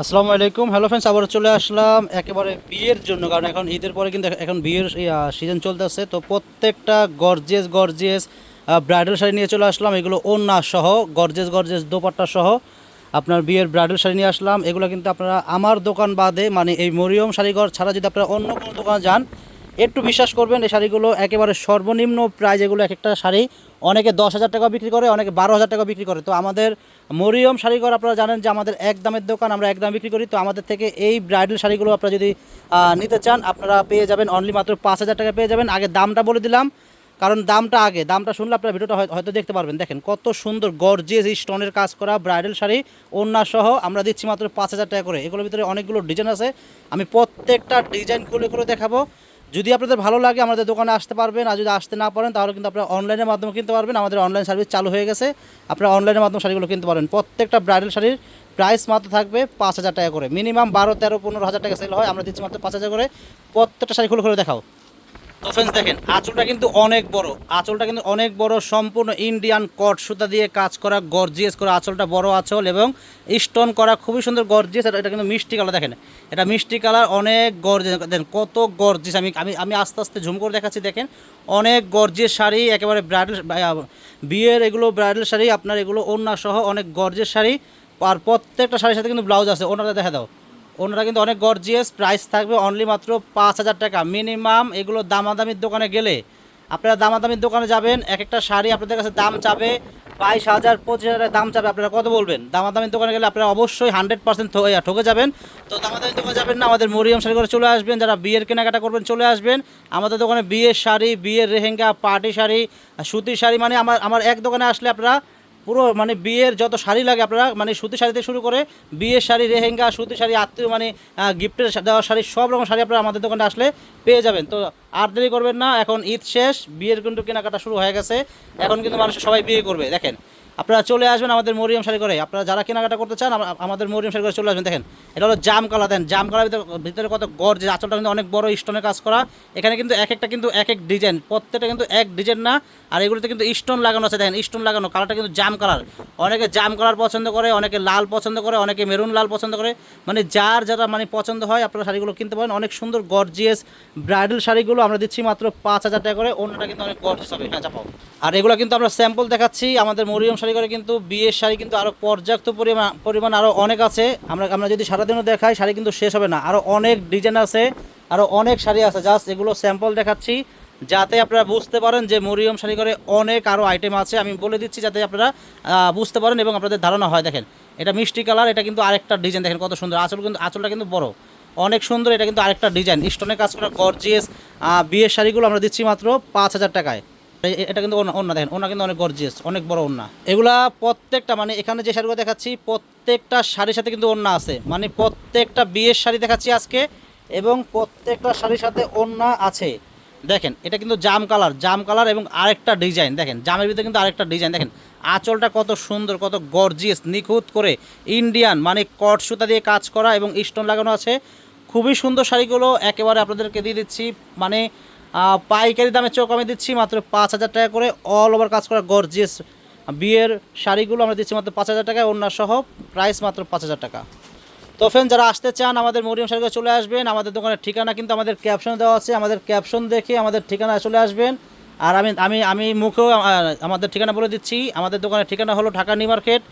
আসসালামু আলাইকুম। Hello friends আবার চলে আসলাম একেবারে বিয়ের জন্য, কারণ এখন ঈদের পরে কিন্তু এখন বিয়ের সিজন চলতে চলতেছে। তো প্রত্যেকটা গর্জেস গর্জেস ব্রাইডাল শাড়ি নিয়ে চলে আসলাম। এগুলো ওন্না সহ গর্জেস গর্জেস দোপাট্টা সহ আপনার বিয়ের ব্রাইডাল শাড়ি নিয়ে আসলাম। এগুলো কিন্তু আপনারা আমার দোকান বাদে মানে এই মরিয়ম শাড়িঘর ছাড়া যদি আপনারা অন্য কোনো দোকানে যান একটু বিশ্বাস করবেন, এই শাড়িগুলো একেবারে সর্বনিম্ন প্রাইস এগুলো এক একটা শাড়ি অনেকে দশ হাজার টাকা বিক্রি করে, অনেকে বারো হাজার টাকা বিক্রি করে। তো আমাদের মরিয়ম শাড়িঘর আপনারা জানেন যে আমাদের এক দামের দোকান, আমরা এক দাম বিক্রি করি। তো আমাদের থেকে এই ব্রাইডাল শাড়িগুলো আপনারা যদি নিতে চান, আপনারা পেয়ে যাবেন অনলি মাত্র পাঁচ হাজার টাকা পেয়ে যাবেন। আগে দামটা বলে দিলাম, কারণ দামটা আগে। দামটা শুনলে আপনারা ভিডিওটা হয়- হয়তো দেখতে পারবেন। দেখেন কত সুন্দর গর্জিয়াস স্টোনের কাজ করা ব্রাইডাল শাড়ি, ওড়না সহ। আমরা দিচ্ছি মাত্র পাঁচ হাজার টাকা করে। এগুলোর ভিতরে অনেকগুলো ডিজাইন আছে। আমি প্রত্যেকটা ডিজাইন খুলে করে দেখাবো। যদি আপনাদের ভালো লাগে, আমাদের দোকানে আসতে পারবেন। আর যদি আসতে না পারেন, তাহলে কিন্তু আপনারা অনলাইনের মাধ্যমে কিনতে পারবেন। আমাদের অনলাইন সার্ভিস চালু হয়ে গেছে। আপনারা অনলাইনের মাধ্যমে শাড়িগুলো কিনতে পারেন। প্রত্যেকটা ব্রাইডাল শাড়ির প্রাইস মাত্র থাকবে পাঁচ হাজার টাকা করে। মিনিমাম বারো, তেরো, পনেরো হাজার টাকা সেল হয়। আমরা দিচ্ছি মাত্র পাঁচ হাজার করে। প্রত্যেকটা শাড়ি খুলে খুলে দেখাও। তো দেখেন, আঁচলটা কিন্তু অনেক বড়। আঁচলটা কিন্তু অনেক বড়, সম্পূর্ণ ইন্ডিয়ান কট সুতা দিয়ে কাজ করা গর্জিয়াস করা আঁচলটা বড় আঁচল এবং স্টোন করা, খুবই সুন্দর গর্জিয়াস এটা কিন্তু মিষ্টি কালার দেখেন। এটা মিষ্টি কালার অনেক গর্জিয়াস দেখেন, কত গর্জিয়াস আমি আমি আমি আস্তে আস্তে ঝুম করে দেখাচ্ছি, দেখেন। অনেক গর্জিয়াস শাড়ি, একেবারে ব্রাইডাল বিয়ের এগুলো ব্রাইডাল শাড়ি, আপনার এগুলো ওড়না সহ অনেক গর্জিয়াস শাড়ি, আর প্রত্যেকটা শাড়ির সাথে কিন্তু ব্লাউজ আছে ওনারা দেখা দাও। ওনারা কিন্তু অনেক গর্জিয়াস প্রাইস থাকবে অনলি মাত্র পাঁচ হাজার টাকা। মিনিমাম এগুলো দামাদামির দোকানে গেলে আপনারা দামাদামির দোকানে যাবেন এক একটা শাড়ি আপনাদের কাছে দাম চাবে, বাইশ হাজার, পঁচিশ হাজার দাম চাবে, আপনারা কত বলবেন? দামাদামির দোকানে গেলে আপনারা অবশ্যই হান্ড্রেড পার্সেন্ট ঠকে যাবেন। তো দামাদামির দোকানে যাবেন না, আমাদের মরিয়ম শাড়ি করে চলে আসবেন, যারা বিয়ের কেনাকাটা করবেন চলে আসবেন। আমাদের দোকানে বিয়ের শাড়ি, বিয়ের রেহেঙ্গা পার্টি শাড়ি, সুতির শাড়ি মানে আমার আমার এক দোকানে আসলে আপনারা পুরো মানে বিয়ের যত শাড়ি লাগে আপনারা মানে সুতি শাড়িতে শুরু করে বিয়ের শাড়ি রেহেঙ্গা সুতি শাড়ি, আত্মীয় মানে গিফটের দেওয়া শাড়ি, সব রকম শাড়ি আপনারা আমাদের দোকানে আসলে পেয়ে যাবেন। তো আর দেরি করবেন না, এখন ঈদ শেষ, বিয়ের কিন্তু কেনাকাটা শুরু হয়ে গেছে। এখন কিন্তু মানুষ সবাই বিয়ে করবে, দেখেন। আপনারা চলে আসবেন আমাদের মরিয়াম শাড়ি করে আপনারা যারা কেনাকাটা করতে চান আমাদের মরিয়াম শাড়ি করে চলে আসবেন, দেখেন। এটা হলো জাম কালা দেন জাম কালার ভিতরে ভিতরে কত গড় যে আঁচলটা কিন্তু অনেক বড় স্টোনের কাজ করা। এখানে কিন্তু এক একটা কিন্তু এক এক ডিজাইন, প্রত্যেকটা কিন্তু এক ডিজাইন না। আর এগুলোতে কিন্তু স্টোন লাগানো আছে, দেখেন স্টোন লাগানো, কালারটা কিন্তু জাম কালার। অনেকে জাম কালার পছন্দ করে, অনেকে লাল পছন্দ করে, অনেকে মেরুন লাল পছন্দ করে। মানে যার যারা মানে পছন্দ হয়, আপনারা শাড়িগুলো কিনতে পারেন। অনেক সুন্দর, গর্জিয়াস ব্রাইডাল শাড়িগুলো আমরা দিচ্ছি মাত্র পাঁচ হাজার টাকা করে, অন্যটা কিন্তু অনেক গর্জিয়াস হবে হ্যাঁ চাপাও। আর এগুলো কিন্তু আমরা স্যাম্পল দেখাচ্ছি, আমাদের মরিয়ম শাড়ি করে কিন্তু, বিয়ের শাড়ি কিন্তু আরও পর্যাপ্ত পরিমাণ পরিমাণ আরও অনেক আছে। আমরা আমরা যদি সারাদিনও দেখাই, শাড়ি কিন্তু শেষ হবে না। আরও অনেক ডিজাইন আছে আরও অনেক শাড়ি আছে। জাস্ট এগুলো স্যাম্পল দেখাচ্ছি, যাতে আপনারা বুঝতে পারেন যে মরিয়ম শাড়ি করে অনেক আরও আইটেম আছে। আমি বলে দিচ্ছি যাতে আপনারা বুঝতে পারেন এবং আপনাদের ধারণা হয়। দেখেন, এটা মিষ্টি কালার এটা কিন্তু আরেকটা ডিজাইন দেখেন কত সুন্দর, আঁচল কিন্তু, আঁচলটা কিন্তু বড়। অনেক সুন্দর, এটা কিন্তু আরেকটা ডিজাইন স্টোনের কাজ করা গর্জিয়াস বিয়ের শাড়িগুলো আমরা দিচ্ছি মাত্র পাঁচ হাজার টাকায়। এটা কিন্তু ওনা ওনা দেখেন, ওনা কিন্তু অনেক গর্জিয়াস অনেক বড় ওনা। এগুলা প্রত্যেকটা মানে এখানে যে শাড়িগুলো দেখাচ্ছি, প্রত্যেকটা শাড়ির সাথে কিন্তু ওন্না আছে। মানে প্রত্যেকটা বিয়ের শাড়ি দেখাচ্ছি আজকে, এবং প্রত্যেকটা শাড়ির সাথে ওন্না আছে। দেখেন, এটা কিন্তু জাম কালার জাম কালার এবং আরেকটা ডিজাইন দেখেন, জামের ভিতরে কিন্তু আরেকটা ডিজাইন দেখেন, আঁচলটা কত সুন্দর, কত গর্জিয়াস নিখুঁত করে ইন্ডিয়ান মানে কট সুতা দিয়ে কাজ করা এবং স্টোন লাগানো আছে। খুবই সুন্দর শাড়িগুলো একেবারে আপনাদেরকে দিয়ে দিচ্ছি। মানে পাইকারি দামের চোখ আমি দিচ্ছি মাত্র পাঁচ হাজার টাকা করে। অল ওভার কাজ করা গর্জিয়াস বিয়ের শাড়িগুলো আমরা দিচ্ছি মাত্র পাঁচ হাজার টাকায় সহ প্রাইস মাত্র পাঁচ হাজার টাকা। তো ফ্রেন্ড যারা আসতে চান, আমাদের মরিয়ম শাড়িতে চলে আসবেন। আমাদের দোকানের ঠিকানা কিন্তু আমাদের ক্যাপশন দেওয়া আছে। আমাদের ক্যাপশন দেখে আমাদের ঠিকানায় চলে আসবেন। আর আমি আমি আমি মুখেও আমাদের ঠিকানা বলে দিচ্ছি। আমাদের দোকানের ঠিকানা হলো ঢাকা নিউ মার্কেট।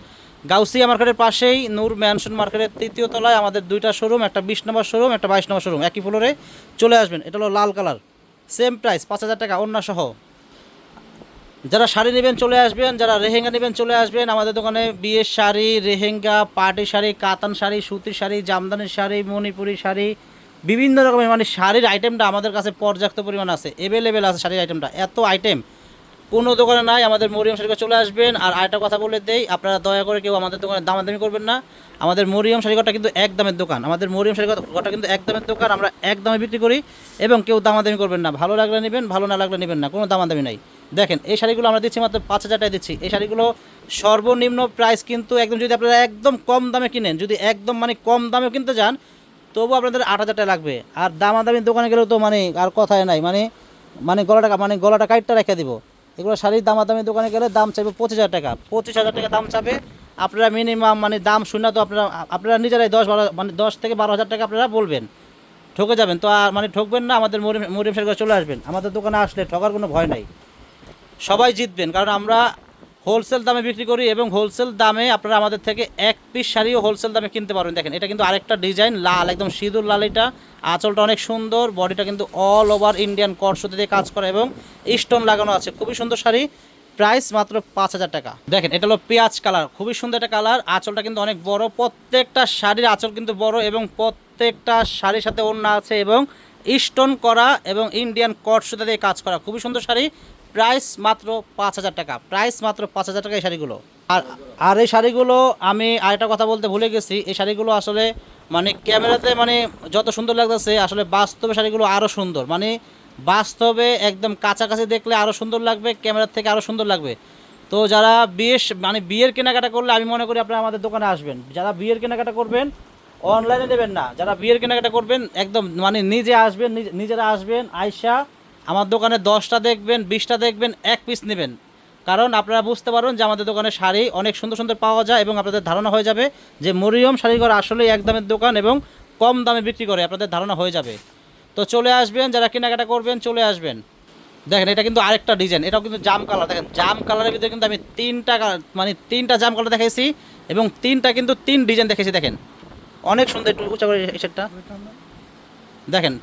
গাউসিয়া মার্কেটের পাশেই, নূর ম্যানশন মার্কেটের তৃতীয় তলায় আমাদের দুইটা শোরুম একটা বিশ নম্বর শোরুম একটা বাইশ নম্বর শোরুম একই ফ্লোরে চলে আসবেন। এটা হলো লাল কালার সেম প্রাইস পাঁচ হাজার টাকা সহ। যারা শাড়ি নেবেন চলে আসবেন, যারা রেহেঙ্গা নেবেন চলে আসবেন, আমাদের দোকানে বিয়ের শাড়ি রেহেঙ্গা পাটি শাড়ি, কাতান শাড়ি সুতির শাড়ি, জামদানির শাড়ি, মণিপুরি শাড়ি, বিভিন্ন রকমের মানে শাড়ির আইটেমটা আমাদের কাছে পর্যাপ্ত পরিমাণ আছে অ্যাভেলেবেল আছে শাড়ির আইটেমটা এত আইটেম কোনো দোকানে নাই, আমাদের মরিয়ম শাড়িকে চলে আসবেন। আর আরেকটা কথা বলে দেই, আপনারা দয়া করে কেউ আমাদের দোকানে দামাদামি করবেন না। আমাদের মরিয়ম শাড়িঘরটা কিন্তু এক দামের দোকান। আমাদের মরিয়ম শাড়িঘরটা কিন্তু এক দামের দোকান, আমরা এক দামে বিক্রি করি এবং কেউ দামাদামি করবেন না। ভালো লাগলে নেবেন, ভালো না লাগলে নেবেন না, কোনো দামাদামি নাই। দেখেন, এই শাড়িগুলো আমরা দিচ্ছি মাত্র পাঁচ হাজার টাকা দিচ্ছি। এই শাড়িগুলো সর্বনিম্ন প্রাইস কিন্তু একদম যদি আপনারা একদম কম দামে কিনেন, যদি একদম মানে কম দামে কিনতে যান, তবু আপনাদের আট হাজার টাকা লাগবে। আর দামাদামি দোকানে গেলেও তো মানে আর কথাই নাই। মানে মানে গলাটা মানে গলাটা কাইটটা রেখে দিব। এগুলো শাড়ির দামাদামি দোকানে গেলে দাম চাইবে পঁচিশ হাজার টাকা। পঁচিশ হাজার টাকা দাম চাবে। আপনারা মিনিমাম মানে দাম শুনে তো আপনারা আপনারা নিজেরাই দশ বারো মানে দশ থেকে বারো হাজার টাকা আপনারা বলবেন। ঠকে যাবেন। তো আর মানে ঠকবেন না, আমাদের মরিম মরিম সাহেব চলে আসবেন। আমাদের দোকানে আসলে ঠকার কোনো ভয় নাই। সবাই জিতবেন, কারণ আমরা হোলসেল দামে বিক্রি করি এবং হোলসেল দামে আপনারা আমাদের থেকে এক পিস শাড়িও হোলসেল দামে কিনতে পারবেন। দেখেন, এটা কিন্তু আরেকটা ডিজাইন, লাল, একদম সিঁদুর লাল এটা। আঁচলটা অনেক সুন্দর, বডিটা কিন্তু অল ওভার ইন্ডিয়ান কটসুতে দিয়ে কাজ করা এবং স্টোন লাগানো আছে। খুবই সুন্দর শাড়ি, প্রাইস মাত্র পাঁচ হাজার টাকা। দেখেন, এটা হলো পেঁয়াজ কালার, খুবই সুন্দর একটা কালার, আঁচলটা কিন্তু অনেক বড়, প্রত্যেকটা শাড়ির আঁচল কিন্তু বড় এবং প্রত্যেকটা শাড়ির সাথে ওড়না আছে এবং স্টোন করা এবং ইন্ডিয়ান কট সুতা দিয়ে কাজ করা। খুবই সুন্দর শাড়ি প্রাইস মাত্র পাঁচ হাজার টাকা। প্রাইস মাত্র পাঁচ হাজার টাকা এই শাড়িগুলো। আর আর এই শাড়িগুলো আমি আরেকটা কথা বলতে ভুলে গেছি। এই শাড়িগুলো আসলে মানে ক্যামেরাতে মানে যত সুন্দর লাগতেছে, আসলে বাস্তবে শাড়িগুলো আরও সুন্দর। মানে বাস্তবে একদম কাছাকাছি দেখলে আরও সুন্দর লাগবে, ক্যামেরার থেকে আরও সুন্দর লাগবে। তো যারা বিয়ে মানে বিয়ের কেনাকাটা করলে আমি মনে করি আপনারা আমাদের দোকানে আসবেন। যারা বিয়ের কেনাকাটা করবেন, অনলাইনে নেবেন না। যারা বিয়ের কেনাকাটা করবেন, একদম মানে নিজে আসবেন, নিজ- নিজেরা আসবেন আয়সা আমার দোকানে দশটা দেখবেন, বিশটা দেখবেন, এক পিস নেবেন। কারণ আপনারা বুঝতে পারবেন যে আমাদের দোকানে শাড়ি অনেক সুন্দর সুন্দর পাওয়া যায় এবং আপনাদের ধারণা হয়ে যাবে যে মরিয়ম শাড়িঘর আসলেই এক দামের দোকান এবং কম দামে বিক্রি করে, আপনাদের ধারণা হয়ে যাবে। তো চলে আসবেন, যারা কেনাকাটা করবেন, চলে আসবেন। দেখেন, এটা কিন্তু আরেকটা ডিজাইন, এটাও কিন্তু জাম কালার। দেখেন, জাম কালারের ভিতরে কিন্তু আমি তিনটা মানে তিনটা জাম কালার দেখাইছি এবং তিনটা কিন্তু তিন ডিজাইন দেখেছি দেখেন। অনেক সুন্দর একটু উঁচা করে এই দেখেন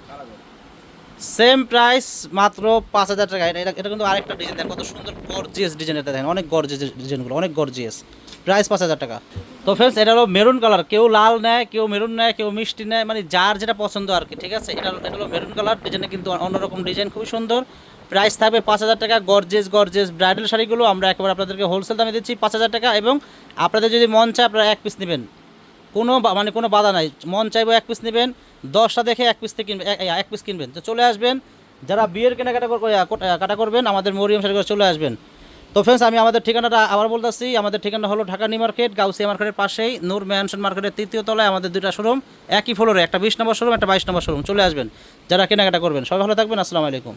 সেম প্রাইস মাত্র পাঁচ হাজার টাকা। এটা এটা- কিন্তু আরেকটা ডিজাইন দেখেন কত সুন্দর গর্জিয়াস ডিজাইন এটা দেখেন, অনেক গর্জিয়াস ডিজাইনগুলো অনেক গর্জিয়াস প্রাইস পাঁচ হাজার টাকা। তো ফ্রেন্ডস এটা হলো মেরুন কালার কেউ লাল নেয়, কেউ মেরুন নেয়, কেউ মিষ্টি নেয় মানে যার যেটা পছন্দ আর কি, ঠিক আছে? এটা এটা হলো মেরুন কালার ডিজাইনে কিন্তু অন্যরকম ডিজাইন খুবই সুন্দর। প্রাইস থাকবে পাঁচ হাজার টাকা গর্জেস গর্জেস ব্রাইডাল শাড়িগুলো আমরা একেবারে আপনাদেরকে হোলসেল দামে দিচ্ছি পাঁচ হাজার টাকা এবং আপনাদের যদি মন চায় আপনারা এক পিস নেবেন। কোনো মানে কোনো বাধা নাই। মন চাইব এক পিস নেবেন, দশটা দেখে এক পিস থেকে কিনবেন এক- পিস কিনবেন। তো চলে আসবেন, যারা বিয়ের কেনাকাটা কোট- করবেন, আমাদের মরিয়ম শাড়ি চলে আসবেন। তো ফ্রেন্ডস আমি আমাদের ঠিকানাটা আবার বলতেছি, আমাদের ঠিকানা হলো ঢাকা নিউ মার্কেট, গাউসিয়া মার্কেটের পাশেই, নূর ম্যানশন মার্কেটের তৃতীয় তলায় আমাদের দুইটা শোরুম একই ফ্লোরে একটা বিশ নম্বর শোরুম একটা বাইশ নম্বর শোরুম চলে আসবেন, যারা কেনাকাটা করবেন। সবাই ভালো থাকবেন, আসসালামু আলাইকুম।